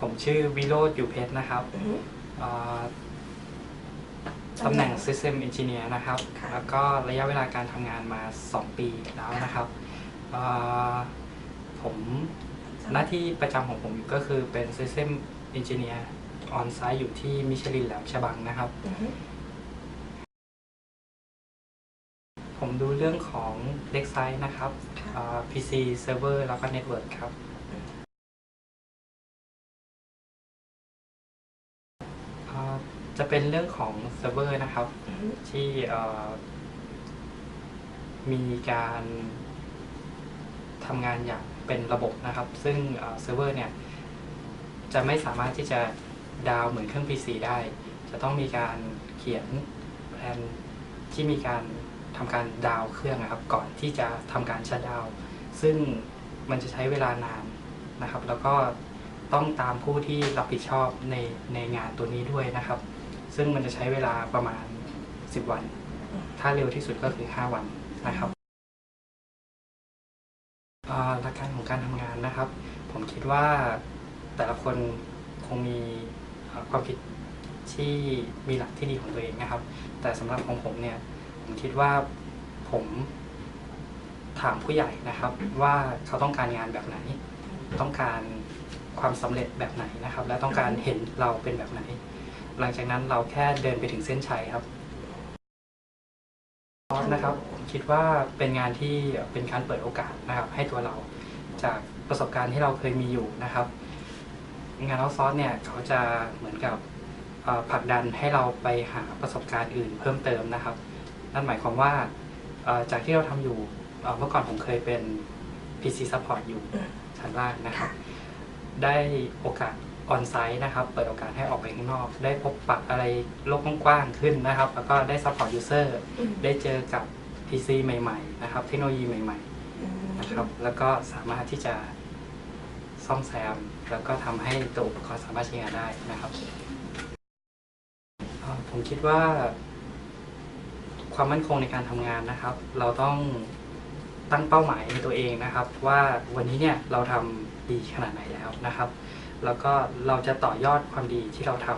ผมชื่อวิโรจน์อยู่เพชรนะครับอือฮึเอ่อตำแหน่ง System Engineer นะครับ ค่ะ แล้วก็ระยะเวลาการทำงานมา 2 ปีแล้วนะครับเอ่อผมหน้าที่ประจำของผมก็คือเป็น System Engineer on site อยู่ที่มิชลินแหลมฉบังนะครับ อือฮึผมดูเรื่องของ d e x i นะครับค่ะ เอ่อ PC Server แล้วก็ Network ครับ จะเป็นเรื่องของเซิร์ฟเวอร์นะครับ ที่มีการทำงานอย่างเป็นระบบนะครับ ซึ่งเซิร์ฟเวอร์เนี่ยจะไม่สามารถที่จะดาวเหมือนเครื่อง PC ได้ จะต้องมีการเขียนแผนที่มีการทำการดาวเครื่องนะครับ ก่อนที่จะทำการชัดดาว ซึ่งมันจะใช้เวลานานนะครับ แล้วก็ ต้องตามผู้ที่รับผิดชอบในในงานตัวนี้ด้วยนะครับ ซึ่งมันจะใช้เวลาประมาณ 10 วัน ถ้าเร็วที่สุดก็คือ 5 วันนะครับหลักการของการทำงานนะครับ ผมคิดว่าแต่ละคนคงมีความคิดที่มีหลักที่ดีของตัวเองนะครับ แต่สำหรับของผมเนี่ยผมคิดว่าผมถามผู้ใหญ่นะครับ ว่าเขาต้องการงานแบบไหน ต้องการ ความสำเร็จแบบไหนนะครับ และต้องการเห็นเราเป็นแบบไหน หลังจากนั้นเราแค่เดินไปถึงเส้นชัยครับซอสนะครับผมคิดว่าเป็นงานที่เป็นการเปิดโอกาสนะครับ ให้ตัวเราจากประสบการณ์ที่เราเคยมีอยู่นะครับ งานเอาซอสเนี่ยเขาจะเหมือนกับผลักดันให้เราไปหาประสบการณ์อื่นเพิ่มเติมนะครับ นั่นหมายความว่าจากที่เราทำอยู่เอ่อเมื่อก่อนผมเคยเป็น PC Support อยู่ชั้นล่างนะครับ ได้โอกาสออนไซต์นะครับ เปิดโอกาสให้ออกไปข้างนอก ได้พบปะอะไรโลกกว้างๆขึ้นนะครับ แล้วก็ได้ support user อืมได้เจอกับ PC ใหม่ ๆ นะครับ เทคโนโลยีใหม่อืมๆนะครับ แล้วก็สามารถที่จะซ่อมแซม แล้วก็ทำให้ตัวอุปกรณ์สามารถใช้งานได้นะครับเอ่อผมคิดว่า ความมั่นคงในการทำงานนะครับ เราต้อง ตั้งเป้าหมายในตัวเองนะครับ ว่าวันนี้เนี่ยเราทำดีขนาดไหนแล้วนะครับ แล้วก็เราจะต่อยอดความดีที่เราท